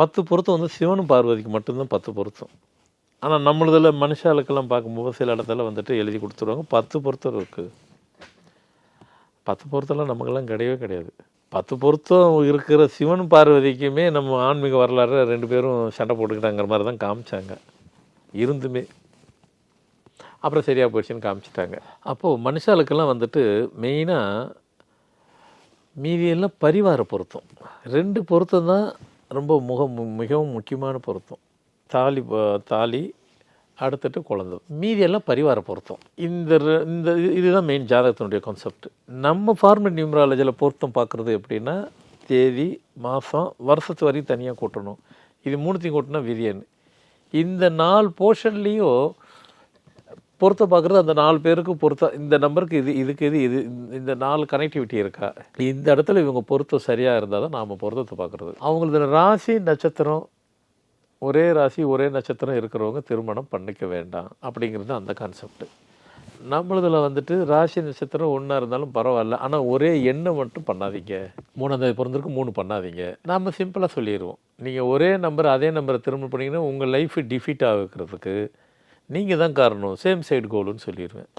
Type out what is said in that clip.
பத்து பொருத்தம் வந்து சிவனும் பார்வதிக்கு மட்டும்தான் பத்து பொருத்தம். ஆனால் நம்மளதில் மனுஷாளுக்கெல்லாம் பார்க்கும்போது சில இடத்துல வந்துட்டு எழுதி கொடுத்துருவாங்க. பத்து பொருத்தம் இருக்குது பத்து பொருத்தம்லாம் நமக்கெல்லாம் கிடையவே கிடையாது. பத்து பொருத்தம் இருக்கிற சிவன் பார்வதிக்குமே நம்ம ஆன்மீக வரலாறு ரெண்டு பேரும் சண்டை போட்டுக்கிட்டாங்கிற மாதிரி தான் காமிச்சாங்க. இருந்துமே. அப்புறம் சரியாக போயிடுச்சுன்னு காமிச்சிட்டாங்க. அப்போது மனுஷாளுக்கெல்லாம் வந்துட்டு மெயினாக மீதியெல்லாம் பரிவார பொருத்தம். ரெண்டு பொருத்தம் தான் ரொம்ப முக மிகவும் முக்கியமான பொருத்தம். தாலி தாலி அடுத்துட்டு குழந்தை. மீதியெல்லாம் பரிவார பொருத்தம். இந்த இந்த இது- இதுதான் மெயின் ஜாதகத்தினுடைய கான்செப்ட் நம்ம ஃபார்மட் நியூமராலஜியில் பொருத்தம் பார்க்குறது எப்படின்னா தேதி மாதம் வருஷத்து வரையும் தனியாக கூட்டணும். இது மூணுத்தையும் கூட்டினா விரியன்னு இந்த நாலு போர்ஷன்லேயும் பொருத்த பார்க்குறது அந்த நாலு பேருக்கு பொருத்த இந்த நம்பருக்கு இது இதுக்கு இது இது இந்த- நாலு கனெக்டிவிட்டி இருக்கா? இந்த இடத்துல இவங்க பொருத்தம் சரியாக இருந்தால் தான் நாம் பொருத்தத்தை பார்க்குறது அவங்களது ராசி நட்சத்திரம் ஒரே ராசி ஒரே நட்சத்திரம் இருக்கிறவங்க திருமணம் பண்ணிக்க வேண்டாம் அப்படிங்கிறது அந்த கான்செப்ட் நம்மளதில் வந்துட்டு ராசி நட்சத்திரம் ஒன்றா இருந்தாலும் பரவாயில்ல. ஆனால் ஒரே எண்ணை மட்டும் பண்ணாதீங்க. மூணாந்தேதி பிறந்திருக்கு மூணு பண்ணாதீங்க. நாம் சிம்பிளாக சொல்லிடுவோம் நீங்கள் ஒரே நம்பர் அதே நம்பரை திரும்ப பண்ணீங்கன்னா உங்கள் லைஃப் டிஃபீட் ஆகிறதுக்கு நீங்கள் தான் காரணம். சேம் சைடு கோலுன்னு சொல்லிடுவேன்